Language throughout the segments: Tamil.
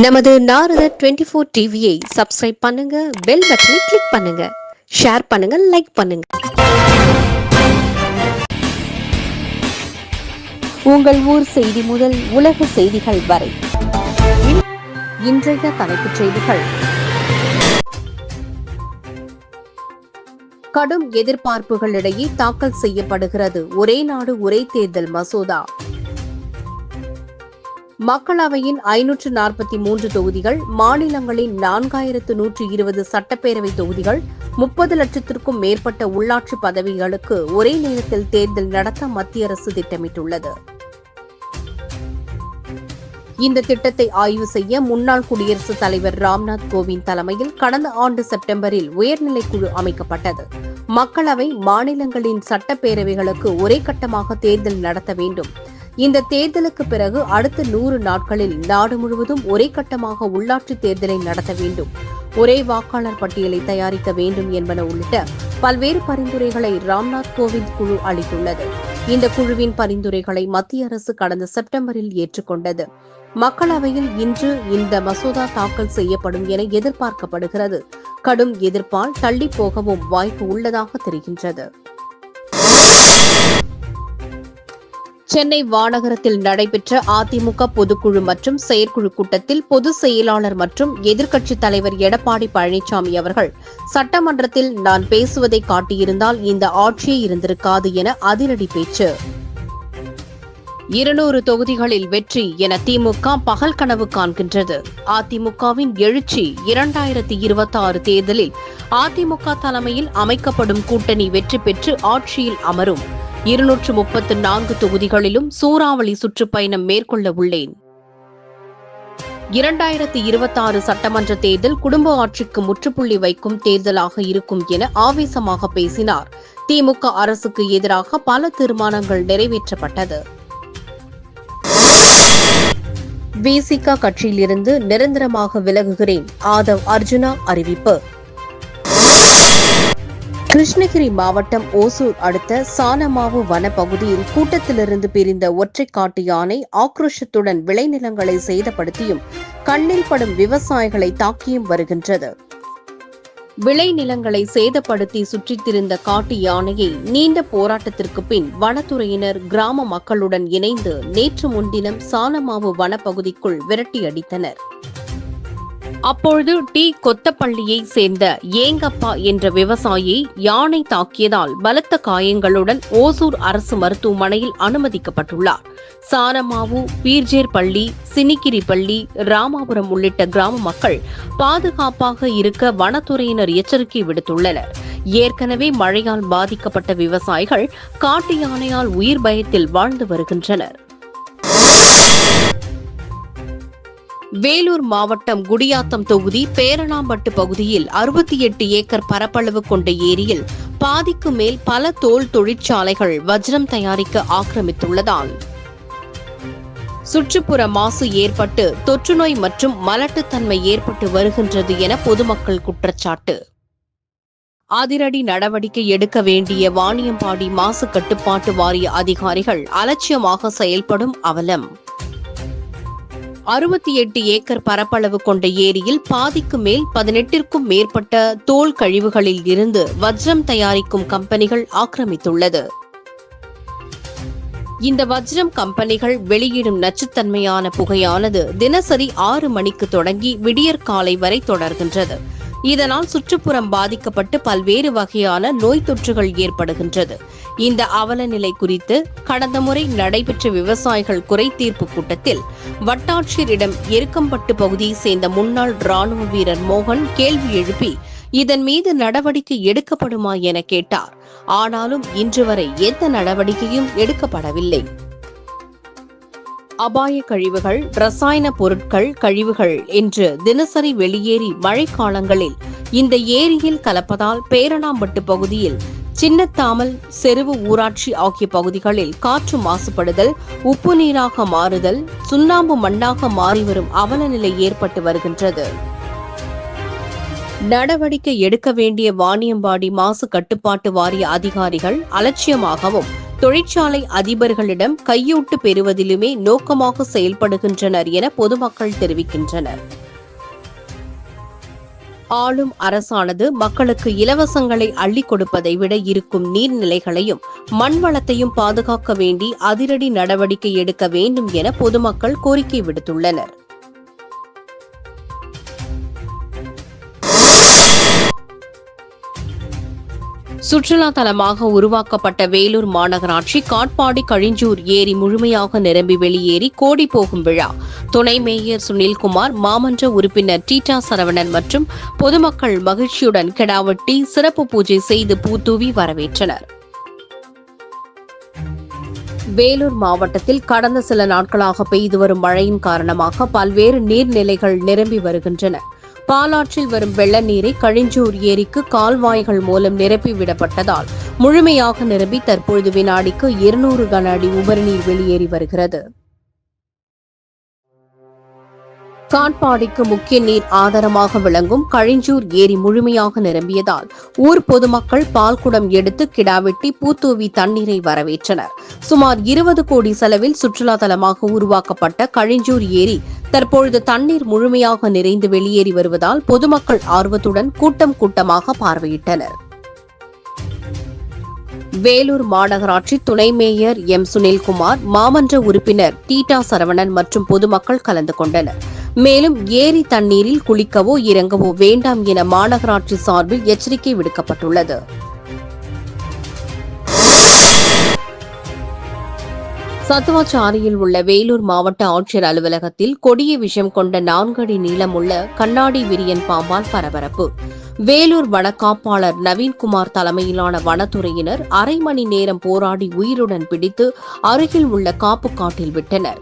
நமது நாரத டுவெண்ட்டி ஃபோர் டிவியை சப்ஸ்கிரைப் பண்ணுங்க பெல் பட்டனை கிளிக் பண்ணுங்க ஷேர் பண்ணுங்க லைக் பண்ணுங்க. உங்கள் ஊர் செய்தி முதல் உலக செய்திகள் வரை. இன்றைய தலைப்புச் செய்திகள். கடும் எதிர்பார்ப்புகளிடையே தாக்கல் செய்யப்படுகிறது ஒரே நாடு ஒரே தேர்தல் மசோதா. மக்களவையின் ஐநூற்று நாற்பத்தி மூன்று தொகுதிகள் மாநிலங்களின் நான்காயிரத்து நூற்று இருபது சட்டப்பேரவை தொகுதிகள் முப்பது லட்சத்திற்கும் மேற்பட்ட உள்ளாட்சி பதவிகளுக்கு ஒரே நேரத்தில் தேர்தல் நடத்த மத்திய அரசு திட்டமிட்டுள்ளது. இந்த திட்டத்தை ஆய்வு செய்ய முன்னாள் குடியரசுத் தலைவர் ராம்நாத் கோவிந்த் தலைமையில் கடந்த ஆண்டு செப்டம்பரில் உயர்நிலைக்குழு அமைக்கப்பட்டது. மக்களவை மாநிலங்களின் சட்டப்பேரவைகளுக்கு ஒரே கட்டமாக தேர்தல் நடத்த வேண்டும். இந்த தேர்தலுக்கு பிறகு அடுத்த நூறு நாட்களில் நாடு முழுவதும் ஒரே கட்டமாக உள்ளாட்சி தேர்தலை நடத்த வேண்டும். ஒரே வாக்காளர் பட்டியலை தயாரிக்க வேண்டும் என்பன உள்ளிட்ட பல்வேறு பரிந்துரைகளை ராம்நாத் கோவிந்த் குழு அளித்துள்ளது. இந்த குழுவின் பரிந்துரைகளை மத்திய அரசு கடந்த செப்டம்பரில் ஏற்றுக்கொண்டது. மக்களவையில் இன்று இந்த மசோதா தாக்கல் செய்யப்படும் என எதிர்பார்க்கப்படுகிறது. கடும் எதிர்ப்பால் தள்ளி போகவும் வாய்ப்பு உள்ளதாக தெரிகின்றது. சென்னை வானகரத்தில் நடைபெற்ற அதிமுக பொதுக்குழு மற்றும் செயற்குழு கூட்டத்தில் பொதுச் செயலாளர் மற்றும் எதிர்க்கட்சித் தலைவர் எடப்பாடி பழனிசாமி அவர்கள் சட்டமன்றத்தில் நான் பேசுவதை காட்டியிருந்தால் இந்த ஆட்சியே இருந்திருக்காது என அதிரடி பேச்சு. இருநூறு தொகுதிகளில் வெற்றி என திமுக பகல் கனவு காண்கின்றது. அதிமுகவின் எழுச்சி இரண்டாயிரத்தி இருபத்தி ஆறு தேர்தலில் அதிமுக தலைமையில் அமைக்கப்படும் கூட்டணி வெற்றி பெற்று ஆட்சியில் அமரும். இருநூற்று முப்பத்து நான்கு தொகுதிகளிலும் சூறாவளி சுற்றுப்பயணம் மேற்கொள்ள உள்ளேன். இரண்டாயிரத்தி இருபத்தாறு சட்டமன்ற தேர்தல் குடும்ப ஆட்சிக்கு முற்றுப்புள்ளி வைக்கும் தேர்தலாக இருக்கும் என ஆவேசமாக பேசினார். திமுக அரசுக்கு எதிராக பல தீர்மானங்கள் நிறைவேற்றப்பட்டது. விசிக கட்சியிலிருந்து நிரந்தரமாக விலகுகிறேன் ஆதவ் அர்ஜுனா அறிவிப்பு. கிருஷ்ணகிரி மாவட்டம் ஓசூர் அடுத்த சானமாவு வனப்பகுதியில் கூட்டத்திலிருந்து பிரிந்த ஒற்றை காட்டு யானை ஆக்ரோஷத்துடன் விளைநிலங்களை சேதப்படுத்தியும் கண்ணில் படும் விவசாயிகளை தாக்கியும் வருகின்றது. விளைநிலங்களை சேதப்படுத்தி சுற்றித்திருந்த காட்டு யானையை நீண்ட போராட்டத்திற்கு பின் வனத்துறையினர் கிராம மக்களுடன் இணைந்து நேற்று முன்தினம் சானமாவு வனப்பகுதிக்குள் விரட்டியடித்தனர். அப்பொழுது டி. கொத்தப்பள்ளியை சேர்ந்த ஏங்கப்பா என்ற விவசாயி யானை தாக்கியதால் பலத்த காயங்களுடன் ஓசூர் அரசு மருத்துவமனையில் அனுமதிக்கப்பட்டுள்ளார். சாரமாவு பீர்ஜேர் பள்ளி சினிக்கிரி பள்ளி ராமாபுரம் உள்ளிட்ட கிராம மக்கள் பாதுகாப்பாக இருக்க வனத்துறையினர் எச்சரிக்கை விடுத்துள்ளனர். ஏற்கனவே மழையால் பாதிக்கப்பட்ட விவசாயிகள் காட்டு யானையால் உயிர் பயத்தில் வாழ்ந்து வருகின்றனர். வேலூர் மாவட்டம் குடியாத்தம் தொகுதி பேரணாம்பட்டு பகுதியில் அறுபத்தி எட்டு ஏக்கர் பரப்பளவு கொண்ட ஏரியில் பாதிக்கு மேல் பல தோல் தொழிற்சாலைகள் வஜ்ரம் தயாரிக்க ஆக்கிரமித்துள்ளதால். சுற்றுப்புற மாசு ஏற்பட்டு தொற்றுநோய் மற்றும் மலட்டுத்தன்மை ஏற்பட்டு வருகின்றது என பொதுமக்கள் குற்றச்சாட்டு. அதிரடி நடவடிக்கை எடுக்க வேண்டிய வாணியம்பாடி மாசு கட்டுப்பாட்டு வாரிய அதிகாரிகள் அலட்சியமாக செயல்படும் அவலம். அறுபத்தி எட்டு ஏக்கர் பரப்பளவு கொண்ட ஏரியில் பாதிக்கு மேல் பதினெட்டிற்கும் மேற்பட்ட தோல் கழிவுகளில் இருந்து வஜ்ரம் தயாரிக்கும் கம்பெனிகள் ஆக்கிரமித்துள்ளது. இந்த வஜ்ரம் கம்பெனிகள் வெளியிடும் நச்சுத்தன்மையான புகையானது தினசரி ஆறு மணிக்கு தொடங்கி விடியற்காலை வரை தொடர்கின்றது. இதனால் சுற்றுப்புறம் பாதிக்கப்பட்டு பல்வேறு வகையான நோய் தொற்றுகள் ஏற்படுகின்றது. இந்த அவல நிலை குறித்து கடந்த முறை நடைபெற்ற விவசாயிகள் குறை தீர்ப்பு கூட்டத்தில் வட்டாட்சியரிடம் எருக்கம்பட்டு பகுதியை சேர்ந்த முன்னாள் ராணுவ வீரர் மோகன் கேள்வி எழுப்பி இதன் மீது நடவடிக்கை எடுக்கப்படுமா என கேட்டார். ஆனாலும் இன்று வரை எந்த நடவடிக்கையும் எடுக்கப்படவில்லை. அபாய கழிவுகள் ரசாயன பொருட்கள் கழிவுகள் என்று தினசரி வெளியேறி மழைக்காலங்களில் இந்த ஏரியில் கலப்பதால் பேரணாம்பட்டு பகுதியில் சின்னத்தாமல் செருவு ஊராட்சி ஆகிய பகுதிகளில் காற்று மாசுபடுதல் உப்பு நீராக மாறுதல் சுண்ணாம்பு மண்ணாக மாறிவரும் அவலநிலை ஏற்பட்டு வருகின்றது. நடவடிக்கை எடுக்க வேண்டிய வாணியம்பாடி மாசு கட்டுப்பாட்டு வாரிய அதிகாரிகள் அலட்சியமாகவும் தொழிற்சாலை அதிபர்களிடம் கையூட்டு பெறுவதிலுமே நோக்கமாக செயல்படுகின்றனர் என பொதுமக்கள் தெரிவிக்கின்றனர். ஆளும் அரசானது மக்களுக்கு இலவசங்களை அள்ளிக் கொடுப்பதை விட இருக்கும் நீர்நிலைகளையும் மண் வளத்தையும் பாதுகாக்க வேண்டி அதிரடி நடவடிக்கை எடுக்க வேண்டும் என பொதுமக்கள் கோரிக்கை விடுத்துள்ளனர். சுற்றுலா தலமாக உருவாக்கப்பட்ட வேலூர் மாநகராட்சி காட்பாடி கழிஞ்சூர் ஏரி முழுமையாக நிரம்பி வெளியேறி கோடி போகும் விழா. துணை மேயர் சுனில்குமார் மாமன்ற உறுப்பினர் டீட்டா சரவணன் மற்றும் பொதுமக்கள் மகிழ்ச்சியுடன் கிடாவட்டி சிறப்பு பூஜை செய்து பூத்தூவி வரவேற்றனர். வேலூர் மாவட்டத்தில் கடந்த சில நாட்களாக பெய்து வரும் மழையின் காரணமாக பல்வேறு நீர்நிலைகள் நிரம்பி வருகின்றன. பாலாற்றில் வரும் வெள்ள நீரை கழிஞ்சூர் ஏரிக்கு கால்வாய்கள் மூலம் நிரப்பி விடப்பட்டதால் முழுமையாக நிரம்பி தற்பொழுது வினாடிக்கு இருநூறு கன அடி உபரிநீர் வெளியேறி வருகிறது. காட்பாடிக்கு முக்கிய நீர் ஆதாரமாக விளங்கும் கழிஞ்சூர் ஏரி முழுமையாக நிரம்பியதால் ஊர் பொதுமக்கள் பால்குடம் எடுத்து கிடாவெட்டி பூத்தூவி தண்ணீரை வரவேற்றனர். சுமார் இருபது கோடி செலவில் சுற்றுலா தலமாக உருவாக்கப்பட்ட கழிஞ்சூர் ஏரி தற்பொழுது தண்ணீர் முழுமையாக நிறைந்து வெளியேறி வருவதால் பொதுமக்கள் ஆர்வத்துடன் கூட்டம் கூட்டமாக பார்வையிட்டனர். வேலூர் மாநகராட்சி துணை மேயர் எம். சுனில்குமார் மாமன்ற உறுப்பினர் டீட்டா சரவணன் மற்றும் பொதுமக்கள் கலந்து கொண்டனர். மேலும் ஏரி தண்ணீரில் குளிக்கவோ இறங்கவோ வேண்டாம் என மாநகராட்சி சார்பில் எச்சரிக்கை விடுக்கப்பட்டுள்ளது. சத்துவாச்சாரியில் உள்ள வேலூர் மாவட்ட ஆட்சியர் அலுவலகத்தில் கொடிய விஷம் கொண்ட நான்கடி நீளமுள்ள கண்ணாடி விரியன் பாம்பால் பரபரப்பு. வேலூர் வனக்காப்பாளர் நவீன்குமார் தலைமையிலான வனத்துறையினர் அரை மணி நேரம் போராடி உயிருடன் பிடித்து அருகில் உள்ள காப்பு காட்டில் விட்டனர்.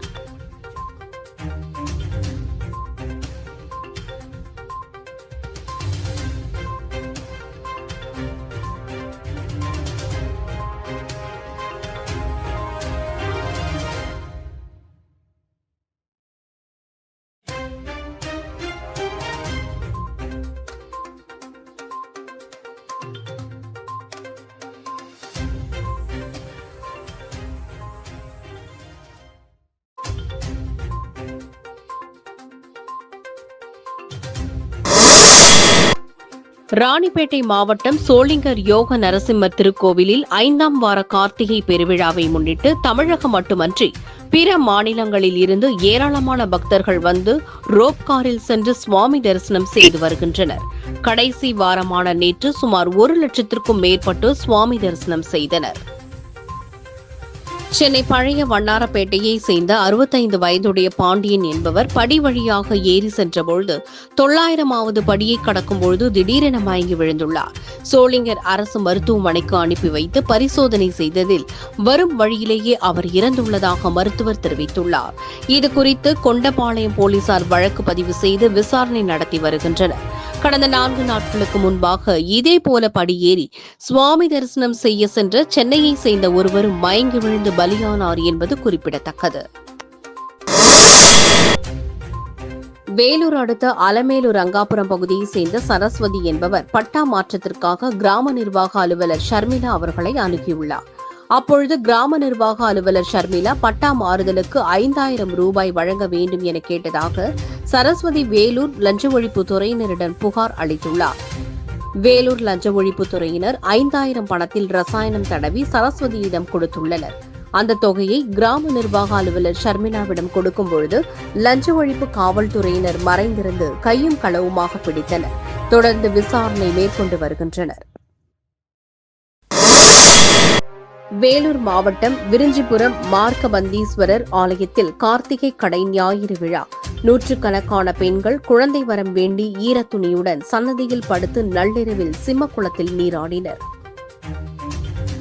ராணிப்பேட்டை மாவட்டம் சோளிங்கர் யோக நரசிம்மர் திருக்கோவிலில் ஐந்தாம் வார கார்த்திகை பெருவிழாவை முன்னிட்டு தமிழகம் மட்டுமன்றி பிற மாநிலங்களில் இருந்து ஏராளமான பக்தர்கள் வந்து ரோப் காரில் சென்று சுவாமி தரிசனம் செய்து வருகின்றனர். கடைசி வாரமான நேற்று சுமார் ஒரு லட்சத்திற்கும் மேற்பட்டு சுவாமி தரிசனம் செய்தனர். சென்னை பழைய வண்ணாரப்பேட்டையை சேர்ந்த அறுபத்தைந்து வயதுடைய பாண்டியன் என்பவர் படி வழியாக ஏறி சென்றபொழுது தொள்ளாயிரமாவது படியை கடக்கும்பொழுது திடீரென மயங்கி விழுந்துள்ளார். சோளிங்கர் அரசு மருத்துவமனைக்கு அனுப்பி வைத்து பரிசோதனை செய்ததில் வரும் வழியிலேயே அவர் இறந்துள்ளதாக மருத்துவர் தெரிவித்துள்ளார். இது குறித்து கொண்டபாளையம் போலீசார் வழக்கு பதிவு செய்து விசாரணை நடத்தி வருகின்றனர். கடந்த நான்கு நாட்களுக்கு முன்பாக இதே போல படியேறி சுவாமி தரிசனம் செய்ய சென்ற சென்னையை சேர்ந்த ஒருவரும் மயங்கி விழுந்து பலியானார் என்பது குறிப்பிடத்தக்கது. வேலூர் அடுத்த அலமேலூர் ரங்காபுரம் பகுதியை சேர்ந்த சரஸ்வதி என்பவர் பட்டா மாற்றத்திற்காக கிராம நிர்வாக அலுவலர் ஷர்மிளா அவர்களை அணுகியுள்ளார். அப்பொழுது கிராம நிர்வாக அலுவலர் ஷர்மிளா பட்டா மாறுதலுக்கு ஐந்தாயிரம் ரூபாய் வழங்க வேண்டும் என கேட்டதாக சரஸ்வதி வேலூர் லஞ்ச ஒழிப்பு துறையினரிடம் புகார் அளித்துள்ளார். வேலூர் லஞ்ச ஒழிப்பு துறையினர் ஐந்தாயிரம் பணத்தில் ரசாயனம் தடவி சரஸ்வதியிடம் கொடுத்துள்ளனர். அந்த தொகையை கிராம நிர்வாக அலுவலர் ஷர்மிளாவிடம் கொடுக்கும் பொழுது லஞ்ச ஒழிப்பு காவல்துறையினர் மறைந்திருந்து கையும் களவுமாக பிடித்தனர். தொடர்ந்து விசாரணை மேற்கொண்டு வருகின்றனர். வேலூர் மாவட்டம் விரிஞ்சிபுரம் மார்க்கபந்தீஸ்வரர் ஆலயத்தில் கார்த்திகை கடை ஞாயிறு விழா. நூற்றுக்கணக்கான பெண்கள் குழந்தை வரம் வேண்டி ஈரத்துணியுடன் சன்னதியில் படுத்து நள்ளிரவில் சிம்மக்குளத்தில் நீராடினர்.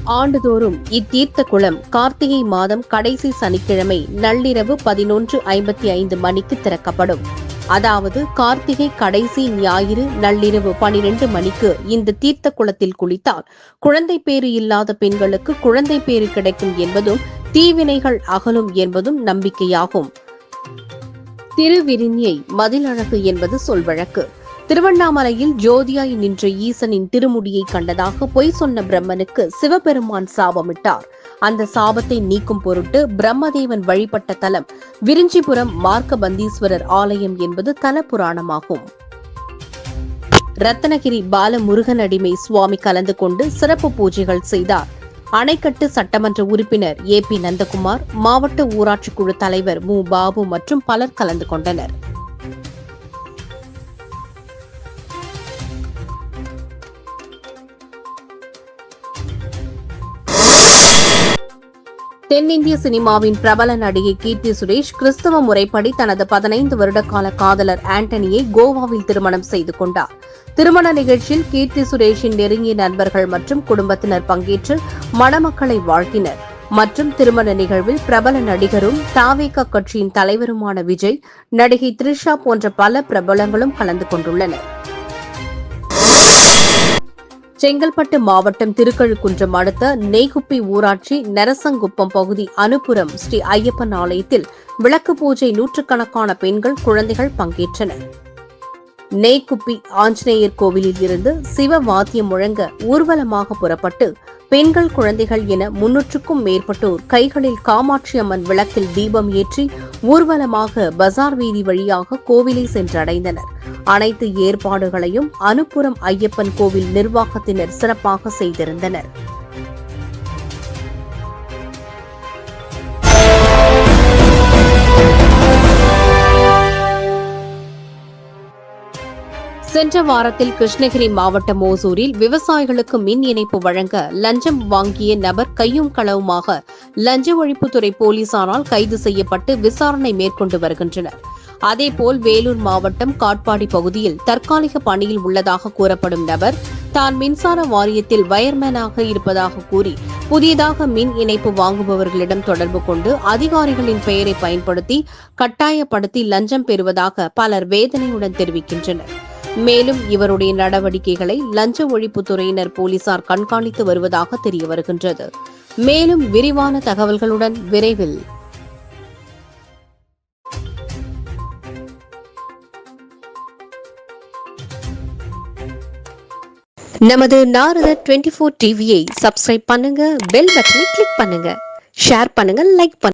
ஆண்டுதோறும் இத்தீர்த்த குளம் கார்த்திகை மாதம் கடைசி சனிக்கிழமை நள்ளிரவு பதினொன்று ஐம்பத்தி ஐந்து மணிக்கு திறக்கப்படும். அதாவது கார்த்திகை கடைசி ஞாயிறு நள்ளிரவு பனிரெண்டு மணிக்கு இந்த தீர்த்த குளத்தில் குளித்தால் குழந்தை பேறு இல்லாத பெண்களுக்கு குழந்தை பேறு கிடைக்கும் என்பதும் தீவினைகள் அகலும் என்பதும் நம்பிக்கையாகும். திருவிரிஞ்ஞை மதிலழகு என்பது சொல்வழக்கு திருவண்ணாமலையில் ஜோதியாய் நின்ற ஈசனின் திருமுடியை கண்டதாக பொய் சொன்ன பிரம்மனுக்கு சிவபெருமான் சாபமிட்டார். அந்த சாபத்தை நீக்கும் பொருட்டு பிரம்மதேவன் வழிபட்ட தலம் விரிஞ்சிபுரம் மார்க்கபந்தீஸ்வரர் ஆலயம் என்பது தல புராணமாகும் ரத்தனகிரி பாலமுருகன் அடிமை சுவாமி கலந்து கொண்டு சிறப்பு பூஜைகள் செய்தார். அணைக்கட்டு சட்டமன்ற உறுப்பினர் ஏ பி நந்தகுமார் மாவட்ட ஊராட்சி குழு தலைவர் மு. பாபு மற்றும் பலர் கலந்து கொண்டனர். தென்னிந்திய சினிமாவின் பிரபல நடிகை கீர்த்தி சுரேஷ் கிறிஸ்தவ முறைப்படி தனது பதினைந்து வருடகால காதலர் ஆண்டனியை கோவாவில் திருமணம் செய்து கொண்டார். திருமண நிகழ்ச்சியில் கீர்த்தி சுரேஷின் நெருங்கிய நண்பர்கள் மற்றும் குடும்பத்தினர் பங்கேற்று மணமக்களை வாழ்த்தினர். மற்றும் திருமண நிகழ்வில் பிரபல நடிகரும் தாவேக கட்சியின் தலைவருமான விஜய் நடிகை த்ரிஷா போன்ற பல பிரபலங்களும் கலந்து கொண்டுள்ளனர். செங்கல்பட்டு மாவட்டம் திருக்கழுக்குன்றம் அடுத்த நெய்குப்பி ஊராட்சி நரசங்குப்பம் பகுதி அனுப்புரம் ஸ்ரீ ஐயப்பன் ஆலயத்தில் விளக்கு பூஜை நூற்றுக்கணக்கான பெண்கள் குழந்தைகள் பங்கேற்றனர். நெய்குப்பி ஆஞ்சநேயர் கோவிலில் இருந்து சிவ வாத்தியம் முழங்க ஊர்வலமாக புறப்பட்டு பெண்கள் குழந்தைகள் என முன்னூற்றுக்கும் மேற்பட்டோர் கைகளில் காமாட்சி அம்மன் விளக்கில் தீபம் ஏற்றி ஊர்வலமாக பசார் வீதி வழியாக கோவிலை சென்றடைந்தனர். அனைத்து ஏற்பாடுகளையும் அனுப்புரம் ஐயப்பன் கோவில் நிர்வாகத்தினர் சிறப்பாக செய்திருந்தனர். சென்ற வாரத்தில் கிருஷ்ணகிரி மாவட்டம் ஓசூரில் விவசாயிகளுக்கு மின் இணைப்பு வழங்க லஞ்சம் வாங்கிய நபர் கையும் களவுமாக லஞ்ச ஒழிப்புத்துறை போலீசாரால் கைது செய்யப்பட்டு விசாரணை மேற்கொண்டு வருகின்றனர். அதேபோல் வேலூர் மாவட்டம் காட்பாடி பகுதியில் தற்காலிக பணியில் உள்ளதாக கூறப்படும் நபர் தான் மின்சார வாரியத்தில் வயர்மேனாக இருப்பதாக கூறி புதியதாக மின் இணைப்பு வாங்குபவர்களிடம் தொடர்பு கொண்டு அதிகாரிகளின் பெயரை பயன்படுத்தி கட்டாயப்படுத்தி லஞ்சம் பெறுவதாக பலர் வேதனையுடன் தெரிவிக்கின்றனர். மேலும் இவருடைய நடவடிக்கைகளை லஞ்ச ஒழிப்புத்துறையினர் போலீசார் கண்காணித்து வருவதாக தெரிய வருகின்றது மேலும் விரிவான தகவல்களுடன் விரைவில் நமது நாரத டுவெண்ட்டி ஃபோர் டிவியை சப்ஸ்கிரைப் பண்ணுங்க பெல் பட்டனை கிளிக் பண்ணுங்க. ஷேர் பண்ணுங்க லைக் பண்ணுங்க.